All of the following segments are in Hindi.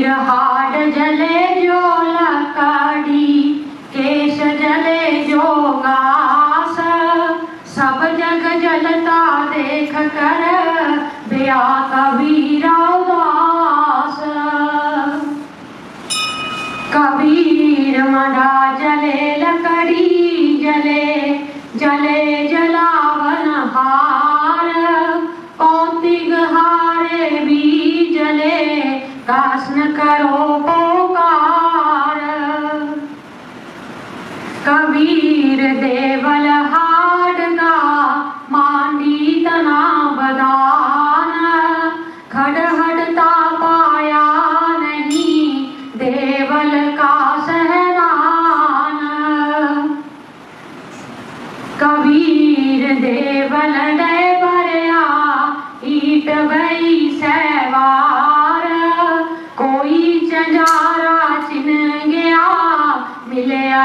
कबीर हाड जले जो लकाड़ी, केश जले जो गास सब जग जलता देख कर बिया कबीरा उदास। कबीर मना जले लकड़ी, जले जले कासन करो पोकार। कबीर देवल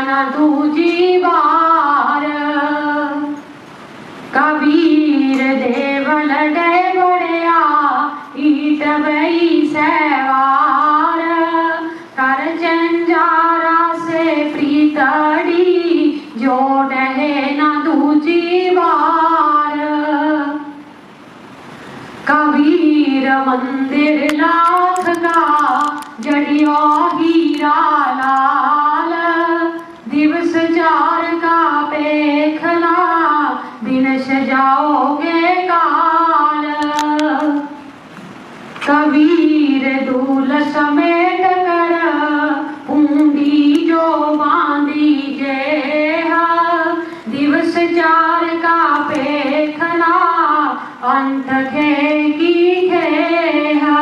न दूजी बार। कबीर देवल डे बड़या ईट भई सवार। कर जंजारा से प्रीतड़ी, जो डहे न दूजी बार। कबीर मंदिर दूल समेत कर पूंडी जो बांधी जेहा। दिवस चार का पेखना, अंत खे की खेहा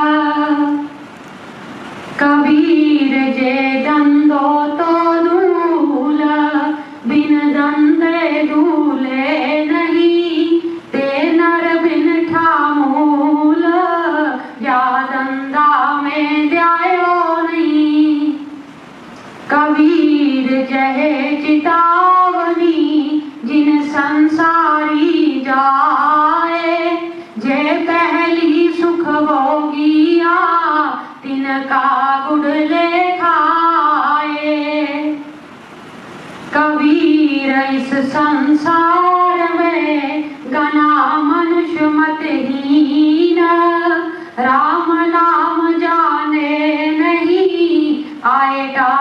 कबीर जे दंदो जहे चितावनी जिन संसारी जाए। जे पहली सुख भोगिया तिनका गुड़ले खाए। कबीर इस संसार में, गना मनुष्य मतहीन। राम नाम जाने नहीं, आएगा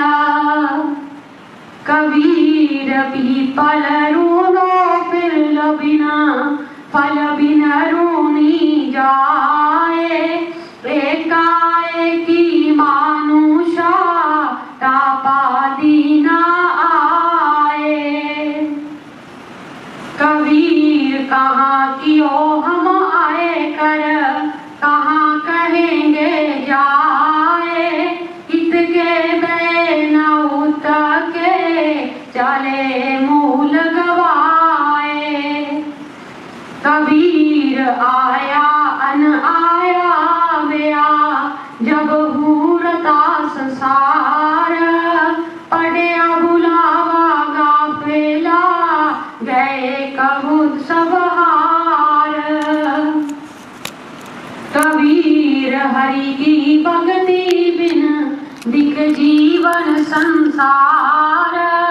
पादीना कबीर पीपल रूनो, फिर बिना फल बिना रूनी जाए। एकाएकी मानुषा तापा दीना आए। कबीर कहाँ कियो हम आए चले मूल गवाए कबीर आया, अन आया गया, जब हूरता संसार। पड़या बुलावा गाफेला, गए कबूत सब हार। कबीर हरि की भक्ति बिन दिख जीवन संसार।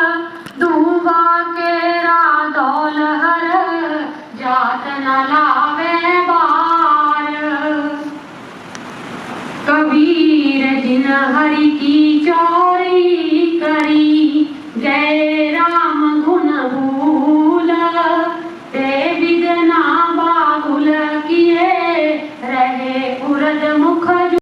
दिन हरि की चोरी करी। गए